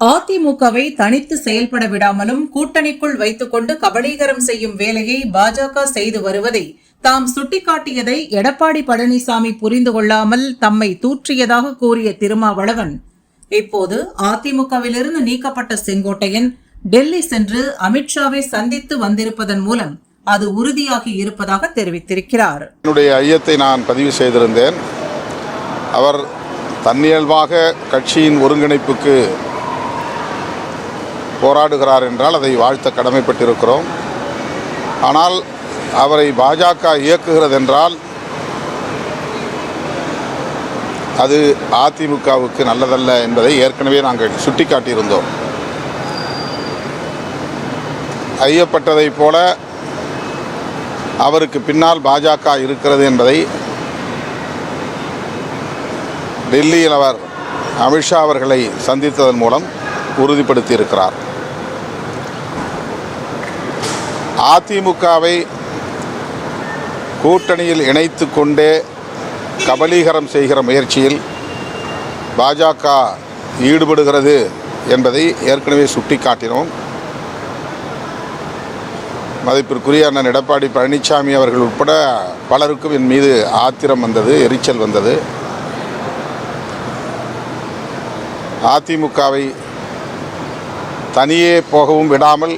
அதிமுகவை தனித்து செயல்பட விடாமலும் கூட்டணிக்குள் வைத்துக்கொண்டு கபலீகரம் செய்யும் வேலையை பாஜக செய்து வருவதை தாம் சுட்டிக்காட்டியதை எடப்பாடி பழனிசாமி புரிந்து கொள்ளாமல் தம்மை தூற்றியதாக கூறிய திருமாவளவன் இப்போது அதிமுகவிலிருந்து நீக்கப்பட்ட செங்கோட்டையன் டெல்லி சென்று அமித்ஷாவை சந்தித்து வந்திருப்பதன் மூலம் அது உறுதியாகி இருப்பதாக தெரிவித்திருக்கிறார். என்னுடைய ஐயத்தை நான் பதிவு செய்திருந்தேன். அவர் தன்னியல்பாக கட்சியின் ஒருங்கிணைப்புக்கு போராடுகிறார் என்றால் அதை வாழ்த்த கடமைப்பட்டிருக்கிறோம். ஆனால் அவரை பாஜக இயக்குகிறது என்றால் அது அதிமுகவுக்கு நல்லதல்ல என்பதை ஏற்கனவே நாங்கள் சுட்டிக்காட்டியிருந்தோம். ஐயப்பட்டதைப் போல அவருக்கு பின்னால் பாஜக இருக்கிறது என்பதை டெல்லியில் அவர் அமித்ஷா அவர்களை சந்தித்ததன் மூலம் உறுதிப்படுத்தியிருக்கிறார். அதிமுகவை கூட்டணியில் இணைத்து கொண்டே கபலீகரம் செய்கிற முயற்சியில் பாஜக ஈடுபடுகிறது என்பதை ஏற்கனவே சுட்டிக்காட்டினோம். மதிப்பிற்குரிய அண்ணன் எடப்பாடி பழனிசாமி அவர்கள் உட்பட பலருக்கும் என் மீது ஆத்திரம் வந்தது எரிச்சல் வந்தது. அதிமுகவை தனியே போகவும் விடாமல்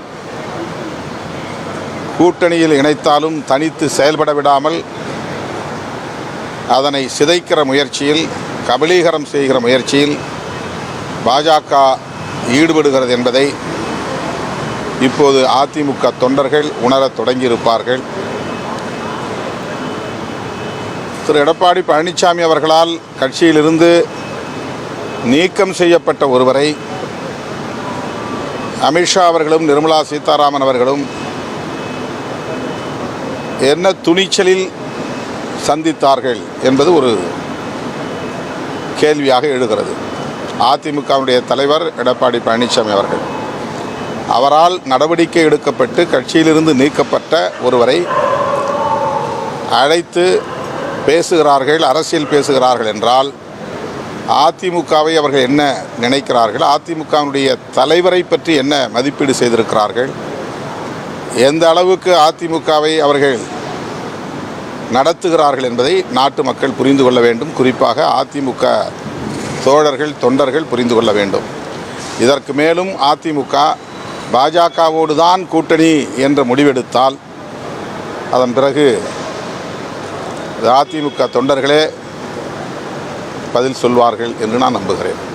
கூட்டணியில் இணைத்தாலும் தனித்து செயல்பட விடாமல் அதனை சிதைக்கிற முயற்சியில் கபலீகரம் செய்கிற முயற்சியில் பாஜக ஈடுபடுகிறது என்பதை இப்போது அதிமுக தொண்டர்கள் உணரத் தொடங்கியிருப்பார்கள். திரு. எடப்பாடி பழனிசாமி அவர்களால் கட்சியிலிருந்து நீக்கம் செய்யப்பட்ட ஒருவரை அமித்ஷா அவர்களும் நிர்மலா சீதாராமன் அவர்களும் என்ன துணிச்சலில் சந்தித்தார்கள் என்பது ஒரு கேள்வியாக எழுகிறது. அதிமுகவுடைய தலைவர் எடப்பாடி பழனிசாமி அவர்கள் அவரால் நடவடிக்கை எடுக்கப்பட்டு கட்சியிலிருந்து நீக்கப்பட்ட ஒருவரை அழைத்து பேசுகிறார்கள் அரசியல் பேசுகிறார்கள் என்றால் அதிமுகவை அவர்கள் என்ன நினைக்கிறார்கள் அதிமுகவினுடைய தலைவரை பற்றி என்ன மதிப்பீடு செய்திருக்கிறார்கள் எந்த அளவுக்கு அதிமுகவை அவர்கள் நடத்துகிறார்கள் என்பதை நாட்டு மக்கள் புரிந்து கொள்ள வேண்டும். குறிப்பாக அதிமுக தோழர்கள் தொண்டர்கள் புரிந்து கொள்ள வேண்டும். இதற்கு மேலும் அதிமுக பாஜகவோடு தான் கூட்டணி என்ற முடிவெடுத்தால் அதன் பிறகு அதிமுக தொண்டர்களே பதில் சொல்வார்கள் என்று நான் நம்புகிறேன்.